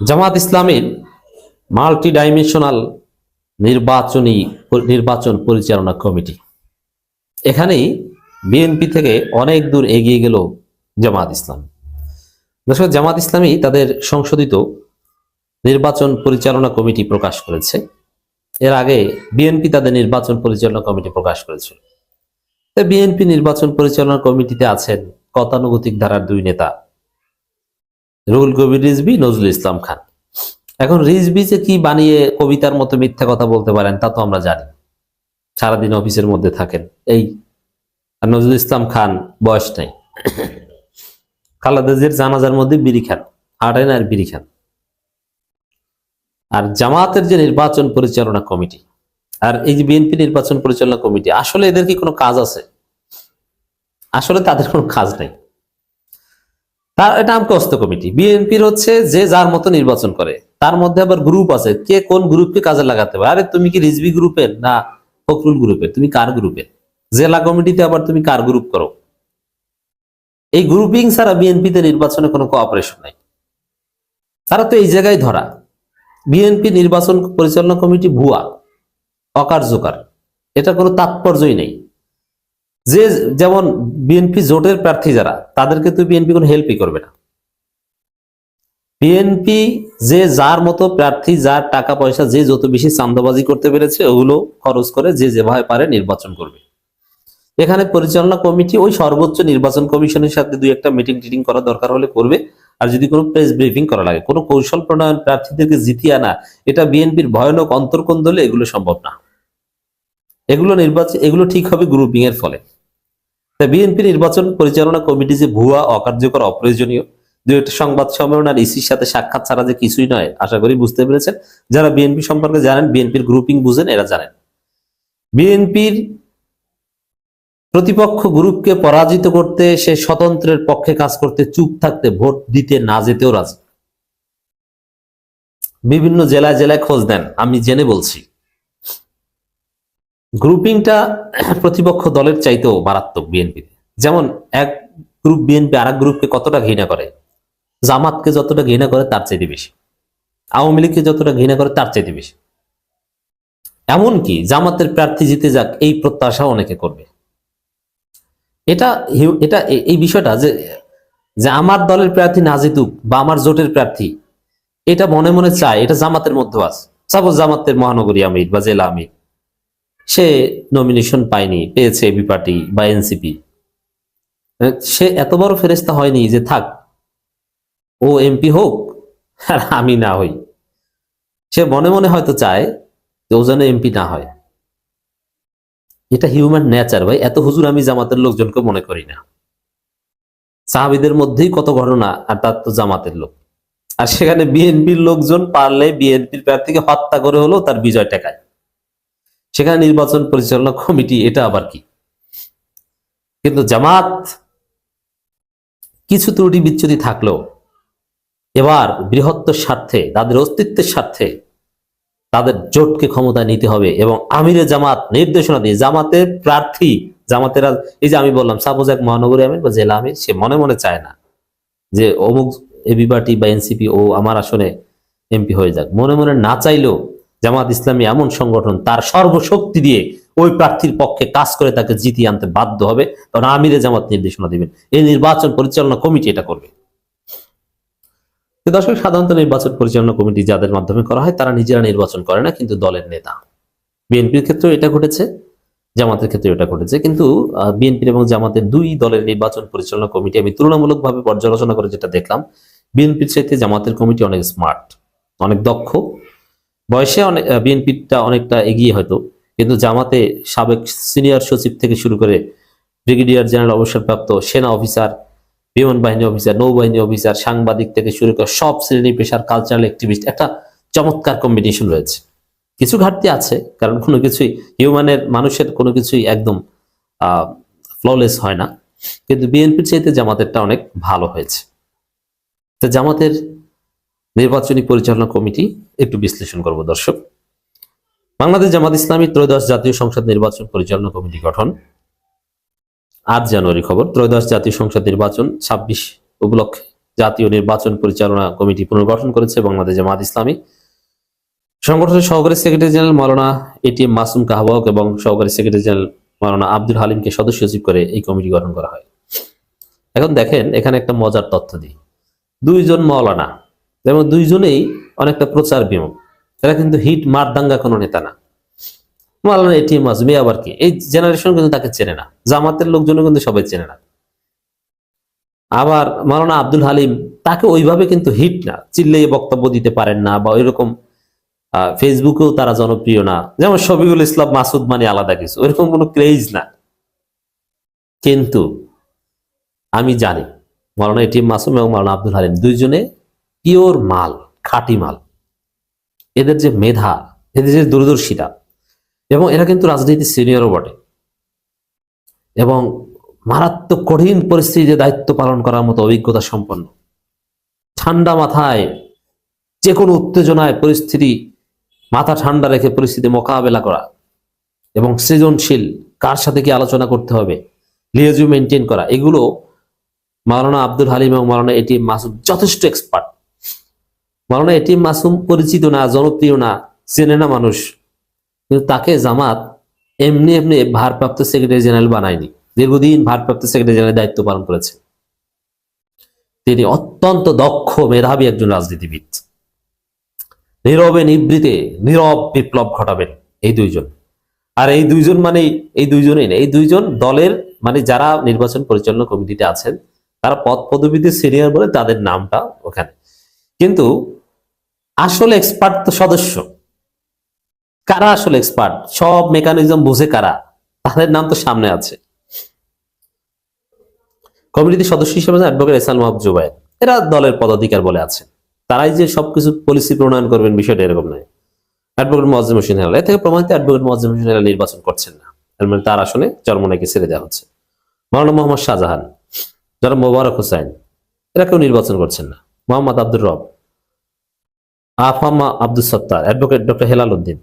জামাত ইসলামের multi dimensional নির্বাচনী নির্বাচন পরিচালনা কমিটি। এখানেই বিএনপি থেকে অনেক দূর এগিয়ে গেল জামাত ইসলাম। দর্শক, জামাত ইসলামী তাদের সংশোধিত নির্বাচন পরিচালনা কমিটি প্রকাশ করেছে। এর আগে বিএনপি তাদের নির্বাচন পরিচালনা কমিটি প্রকাশ করেছে। বিএনপি নির্বাচন পরিচালনা কমিটিতে আছেন গতানুগতিক ধারার দুই নেতা রুহুল কবির রিজবি নজরুল ইসলাম খান। এখন রিজবি যে কি বানিয়ে কবিতার মতো মিথ্যা কথা বলতে পারেন, তা তো আমরা জানি। সারাদিন অফিসের মধ্যে থাকেন। এই নজরুল ইসলাম খান বয়স নাই। খালাদাজের জানাজার মধ্যে বিড়ি খান হাঁটেন আর বিড়ি খান। আর জামাতের যে নির্বাচন পরিচালনা কমিটি, আর এই যে বিএনপি নির্বাচন পরিচালনা কমিটি, আসলে এদের কি কোনো কাজ আছে? আসলে তাদের কোনো কাজ নেই। তার এটা আমকস্ত কমিটি। বিএনপির হচ্ছে যে যার মতো নির্বাচন করে, তার মধ্যে আবার গ্রুপ আছে। কে কোন গ্রুপকে কাজে লাগাতে পারে? আরে তুমি কি রিজবি গ্রুপের না, ফখরুল গ্রুপের তুমি কার গ্রুপের জেলা কমিটিতে আবার তুমি কার গ্রুপ করো? এই গ্রুপিং ছাড়া বিএনপিতে নির্বাচনে কোনো কোঅপারেশন নাই। তারা তো এই জায়গায় ধরা। বিএনপি নির্বাচন পরিচালনা কমিটি ভুয়া, অকার্যকর। এটা কোনো তাৎপর্যই নেই। যে যেমন বিএনপি জোটের প্রার্থী যারা, তাদেরকে তো বিএনপি কোনো হেল্পই করবে না। বিএনপি যে যার মতো প্রার্থী, যার টাকা পয়সা, যে যত বেশি চান্দাবাজি করতে পেরেছে, ওগুলো খরচ করে যে যেভাবে পারে নির্বাচন করবে। এখানে পরিচালনা কমিটি ওই সর্বোচ্চ নির্বাচন কমিশনের সাথে দুই একটা মিটিং টিটিং করা দরকার হলে করবে। আর যদি কোনো প্রেস ব্রিফিং করা লাগে, কোনো কৌশল প্রণয়ন প্রার্থীদেরকে জিতিয়ে আনা, এটা বিএনপির ভয়ানক অন্তর্কন্দলে এগুলো সম্ভব না। এগুলো নির্বাচন, এগুলো ঠিক হবে গ্রুপিং এর ফলে। তা বিএনপি নির্বাচন পরিচালনা কমিটি যে ভুয়া, অকার্যকর, অপ্রয়োজনীয় দু একটা সংবাদ সম্মেলন আর ইসির সাথে সাক্ষাৎ ছাড়া যে কিছুই নয়, আশা করি বুঝতে পেরেছেন। যারা বিএনপি সম্পর্কে জানেন, বিএনপির গ্রুপিং বুঝেন, এরা জানেন। বিএনপির প্রতিপক্ষ গ্রুপকে পরাজিত করতে, সে স্বতন্ত্রের পক্ষে কাজ করতে চুপ থাকতে ভোট দিতে না যেতেও রাজি। বিভিন্ন জেলায় জেলায় খোঁজ দেন আমি জেনে বলছি। গ্রুপিংটা প্রতিপক্ষ দলের চাইতেও মারাত্মক বিএনপি যেমন এক গ্রুপ বিএনপি আর গ্রুপকে কতটা ঘৃণা করে? জামাতকে যতটা ঘৃণা করে, তার চাইতে বেশি। আওয়ামী লীগকে যতটা ঘৃণা করে, তার চাইতে বেশি। এমনকি জামাতের প্রার্থী জিতে যাক, এই প্রত্যাশা অনেকে করবে। এটা এটা এই বিষয়টা যে যে আমার দলের প্রার্থী না জিতুক বা আমার জোটের প্রার্থী, এটা মনে মনে চায়, এটা জামাতের মধ্যে আছে। সাপোজ জামাতের মহানগরী আমির বা জেলা আমির। সে নমিনেশন পায়নি, পেয়েছে এবি পার্টি বা এনসিপি সে এত বড় ফেরেস্তা হয়নি যে থাক, ও এমপি হোক, আর আমি না হই। সে মনে মনে হয়তো চায় যে ও যেন এমপি না হয়। এটা হিউম্যান নেচার ভাই, এত হুজুর আমি জামাতের লোকজনকে মনে করি না। সাহাবিদের মধ্যেই কত ঘটনা, আর তার তো জামাতের লোক। আর সেখানে বিএনপির লোকজন পারলে বিএনপির প্রার্থীকে হত্যা করে হলো তার বিজয় টেকায় সেখানে নির্বাচন পরিচালনা কমিটি, এটা আবার কি? কিন্তু জামাত কিছু ত্রুটি বিচ্ছুতি থাকলেও এবার বৃহত্তর স্বার্থে, তাদের অস্তিত্বের স্বার্থে তাদের জোটকে ক্ষমতা নিতে হবে এবং আমিরে জামাত নির্দেশনা দিয়ে জামাতের প্রার্থী, জামাতের, এই যে আমি বললাম, সাপোজ এক মহানগরী আমির বা জেলা আমির, সে মনে মনে চায় না যে অমুক এবি পার্টি বা এনসিপি ও আমার আসনে এমপি হয়ে যাক। মনে মনে না চাইলেও জামাত ইসলামী এমন সংগঠন, তার সর্বশক্তি দিয়ে ওই প্রার্থীর পক্ষে কাজ করে তাকে জিতিয়ে আনতে বাধ্য হবে। কারণ আমিরে জামাত নির্দেশনা দিবেন। এই নির্বাচন পরিচালনা কমিটি এটা করবে। দর্শক, সাধারণত নির্বাচন পরিচালনা কমিটি যাদের মাধ্যমে করা হয়, তারা নিজেরা নির্বাচন করে না, কিন্তু দলের নেতা। বিএনপির ক্ষেত্রেও এটা ঘটেছে, জামাতের ক্ষেত্রে এটা ঘটেছে। কিন্তু বিএনপির এবং জামাতের দুই দলের নির্বাচন পরিচালনা কমিটি আমি তুলনামূলকভাবে পর্যালোচনা করে যেটা দেখলাম, বিএনপির চাইতে জামাতের কমিটি অনেক স্মার্ট, অনেক দক্ষ। বয়সে অনেক বিএনপিটা অনেকটা এগিয়ে হয়তো, কিন্তু জামাতে সাবেক সিনিয়র সচিব থেকে শুরু করে ব্রিগেডিয়ার জেনারেল অবসরপ্রাপ্ত সেনা অফিসার, বিমান বাহিনী অফিসার, নৌবাহিনী অফিসার, সাংবাদিক থেকে শুরু করে সব শ্রেণি পেশার কালচারাল অ্যাক্টিভিস্ট একটা চমৎকার কম্বিনেশন রয়েছে। কিছু ঘাটতি আছে, কারণ কোনো কিছুই হিউম্যানের মানুষের কোনো কিছুই একদম ফ্ললেস হয় না। কিন্তু বিএনপির চাইতে জামাতেরটা অনেক ভালো হয়েছে। তো জামাতের নির্বাচনী পরিচালনা কমিটি একটু বিশ্লেষণ করব, দর্শক। বাংলাদেশ জামাত ইসলামী ত্রয়োদশ জাতীয় সংসদ নির্বাচন পরিচালনা কমিটি গঠন। আট জানুয়ারি খবর, ত্রয়োদশ জাতীয় সংসদ নির্বাচন ছাব্বিশ উপলক্ষে জাতীয় নির্বাচন পরিচালনা কমিটি পুনর্গঠন করেছে বাংলাদেশ জামাত ইসলামী। সংগঠনের সহকারী secretary general Maulana ATM Masum কাহবাক এবং সহকারী সেক্রেটারি জেনারেল মাওলানা আব্দুল হালিমকে সদস্য সচিব করে এই কমিটি গঠন করা হয়। এখন দেখেন, এখানে একটা মজার তথ্য দিই। দুইজন মৌলানা এবং দুইজনেই অনেকটা প্রচার বিমুখ। এরা কিন্তু হিট মারদাঙ্গা কোনো নেতা না। মাওলানা এটিএম মাসুম আবার কি? এই জেনারেশন কিন্তু তাকে চেনে না। জামাতের লোকজনও কিন্তু সবাই চেনে না। আবার মাওলানা আব্দুল হালিম তাকে ওইভাবে কিন্তু হিট না। চিল্লিয়ে বক্তব্য দিতে পারেন না বা ওইরকম ফেসবুকেও তারা জনপ্রিয় না। যেমন শফিকুল ইসলাম, মাসুদ মানে আলাদা কিছু। ওইরকম কোনো ক্রেজ না। কিন্তু আমি জানি মাওলানা এটিএম মাসুম এবং মালানা আব্দুল হালিম দুইজনে পিওর মাল, খাঁটি মাল। এদের যে মেধা, এদের যে দূরদর্শিতা, এবং এরা কিন্তু রাজনীতির সিনিয়রও বটে। এবং মারাত্মক কঠিন পরিস্থিতিতে দায়িত্ব পালন করার মতো অভিজ্ঞতা সম্পন্ন। ঠান্ডা মাথায় যে কোনো উত্তেজনায় পরিস্থিতি, মাথা ঠান্ডা রেখে পরিস্থিতি মোকাবেলা করা এবং সৃজনশীল কার সাথে কি আলোচনা করতে হবে লিয়েজু মেনটেন করা, এগুলো মাওলানা আব্দুল হালিম এবং মাওলানা এটি মাসুম যথেষ্ট এক্সপার্ট মাওলানা এটিএম মাসুম পরিচিত না, জনপ্রিয় না, চেনে না মানুষ। কিন্তু তাকে জামাত এমনি এমনি ভারপ্রাপ্ত সেক্রেটারি জেনারেল বানায়নি। দীর্ঘদিন ভারপ্রাপ্ত সেক্রেটারি জেনারেল দায়িত্ব পালন করেছে। তিনি অত্যন্ত দক্ষ, মেধাবী একজন রাজনীতিবিদ। নীরবে নিবৃতে, নীরব বিপ্লব ঘটাবেন এই দুইজন। আর এই দুইজন মানে এই দুইজনই না, এই দুইজন দলের মানে যারা নির্বাচন পরিচালনা কমিটিতে আছেন, তারা পদ পদবীতে সিনিয়র বলে তাদের নামটা ওখানে। কিন্তু আসলে এক্সপার্ট তো সদস্য। কারা আসলে এক্সপার্ট সব মেকানিজম বুঝে কারা? তাদের নাম তো সামনে আছে। কমিটির সদস্য হিসেবে অ্যাডভোকেট এসান মাহবুব জুবাইর এরা দলের পদাধিকার বলে আছে। তারাই যে সবকিছু পলিসি প্রণয়ন করবেন বিষয়টা এরকম নয়। অ্যাডভোকেট মোয়াজ্জেম হোসেন হেলাল থেকে প্রমাণিত অ্যাডভোকেট মোয়াজ্জেম হোসেন হেলাল নির্বাচন করছেন না। মানে তার আসনে চরমনাইকে ছেড়ে দেওয়া হচ্ছে। মাওলানা মোহাম্মদ শাহজাহান, যারা মোবারক হোসাইন এরা কেউ নির্বাচন করছেন না। মোহাম্মদ আব্দুর রব আফামা Abdul Sattar advocate doctor Helal Uddin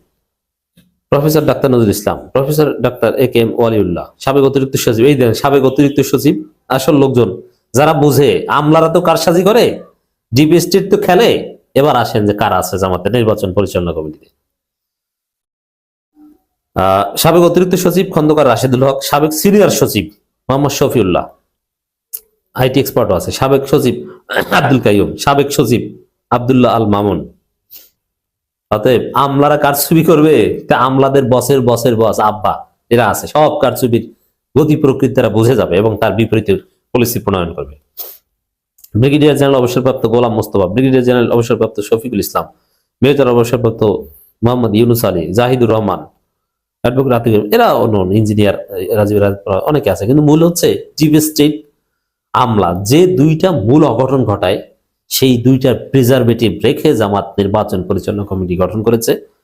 professor doctor Nazrul Islam professor ডাক্তার এ কে এম ওয়ালিউল্লাহ, সাবেক অতিরিক্ত সচিব, এই দেন সাবেক অতিরিক্ত সচিব, আসল লোকজন, যারা বুঝে, আমলারা তো কারসাজি করে ডিপি স্টেট তো খেলে, এবার আসেন যে কারা আছে জামাতের নির্বাচন পরিচালনা কমিটিতে। সাবেক অতিরিক্ত সচিব খন্দকার রাশেদুল হক, সাবেক সিনিয়র সচিব মোহাম্মদ শফিউল্লাহ, আইটি এক্সপার্টও আছে, সাবেক সচিব আব্দুল কাইয়ুম, সাবেক সচিব আব্দুল্লাহ আল মামুন অতএব আমলারা কারচুপি করবে? তা আমলাদের বসের বসের বস, আব্বা, এরা আছে। সব কারচুপির গতি প্রকৃতি তারা বুঝে যাবে এবং তার বিপরীতে পলিসি প্রণয়ন করবে। ব্রিগেডিয়ার জেনারেল অবসরপ্রাপ্ত গোলাম মোস্তফা, ব্রিগেডিয়ার জেনারেল অবসরপ্রাপ্ত শফিকুল ইসলাম, মেজর অবসরপ্রাপ্ত মোহাম্মদ ইউনুস আলী, জাহিদুর রহমান, অ্যাডভোকেট আতিক এরা অন্য ইঞ্জিনিয়ার রাজীব অনেকে আছে। কিন্তু মূল হচ্ছে চিফ স্টেট আমলা। যে দুইটা মূল অঘটন ঘটায় সেই দুইটার প্রিজারভেটিভ রেখে জামাত নির্বাচন পরিচালনা কমিটি গঠন করেছে।